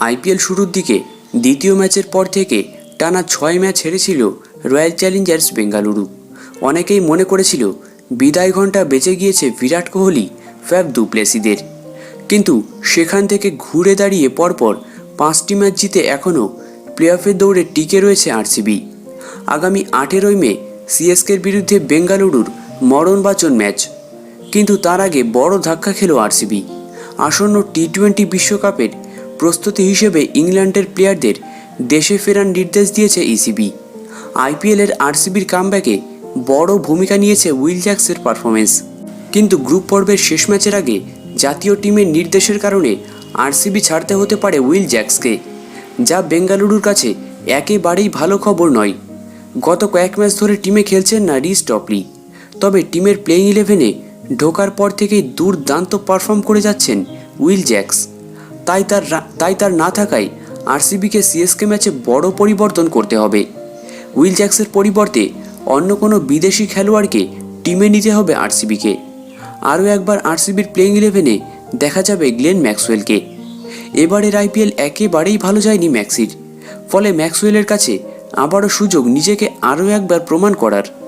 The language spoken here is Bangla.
আইপিএল শুরুর দিকে দ্বিতীয় ম্যাচের পর থেকে টানা ছয় ম্যাচ হেরেছিল রয়্যাল চ্যালেঞ্জার্স বেঙ্গালুরু। অনেকেই মনে করেছিল, বিদায় ঘণ্টা বেঁচে গিয়েছে বিরাট কোহলি, ফ্যাব দুপ্লেসিদের। কিন্তু সেখান থেকে ঘুরে দাঁড়িয়ে পরপর পাঁচটি ম্যাচ জিতে এখনও প্লে অফের দৌড়ে টিকে রয়েছে আরসিবি। আগামী আঠেরোই মে সিএসকের বিরুদ্ধে বেঙ্গালুরুর মরণবাচন ম্যাচ। কিন্তু তার আগে বড় ধাক্কা খেল আরসিবি। আসন্ন টি টোয়েন্টি বিশ্বকাপের প্রস্তুতি হিসেবে ইংল্যান্ডের প্লেয়ারদের দেশে ফেরার নির্দেশ দিয়েছে ইসিবি আইপিএলের আরসিবির কামব্যাকে বড় ভূমিকা নিয়েছে উইল জ্যাক্সের পারফরমেন্স কিন্তু গ্রুপ পর্বের শেষ ম্যাচের আগে জাতীয় টিমের নির্দেশের কারণে আরসিবি ছাড়তে হতে পারে উইল জ্যাক্সকে, যা বেঙ্গালুরুর কাছে একেবারেই ভালো খবর নয়। গত কয়েক ম্যাচ ধরে টিমে খেলছেন না রিস টপলি, তবে টিমের প্লেইং ইলেভেনে ঢোকার পর থেকেই দুর্দান্ত পারফর্ম করে যাচ্ছেন উইল জ্যাক্স। তাই তার তাই তার না থাকায় আরসিবিকে সিএসকে ম্যাচে বড় পরিবর্তন করতে হবে। উইল জ্যাক্সের পরিবর্তে অন্য কোনো বিদেশি খেলোয়াড়কে টিমে নিতে হবে আরসিবিকে। আরও একবার আরসিবির প্লেইং ইলেভেনে দেখা যাবে গ্লেন ম্যাক্সওয়েলকে। এবারের আইপিএল একেবারেই ভালো যায়নি ম্যাক্সির। ফলে ম্যাক্সওয়েলের কাছে আবারও সুযোগ নিজেকে আরও একবার প্রমাণ করার।